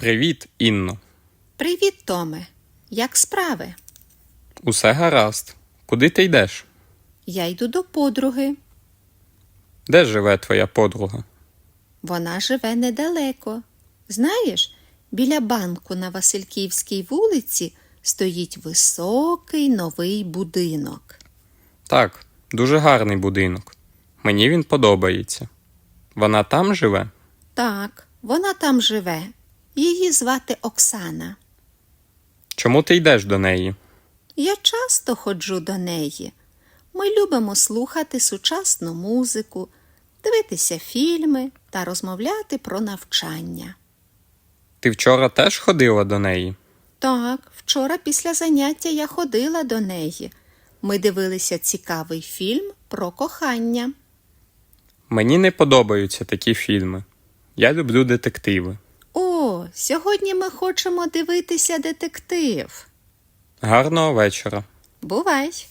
Привіт, Інно. Привіт, Томе. Як справи? Усе гаразд. Куди ти йдеш? Я йду до подруги. Де живе твоя подруга? Вона живе недалеко. Знаєш, біля банку на Васильківській вулиці стоїть високий новий будинок. Так, дуже гарний будинок. Мені він подобається. Вона там живе? Так, вона там живе. Її звати Оксана. Чому ти йдеш до неї? Я часто ходжу до неї. Ми любимо слухати сучасну музику, дивитися фільми та розмовляти про навчання. Ти вчора теж ходила до неї? Так, вчора після заняття я ходила до неї. Ми дивилися цікавий фільм про кохання. Мені не подобаються такі фільми. Я люблю детективи. Сьогодні ми хочемо дивитися детектив. Гарного вечора. Бувай!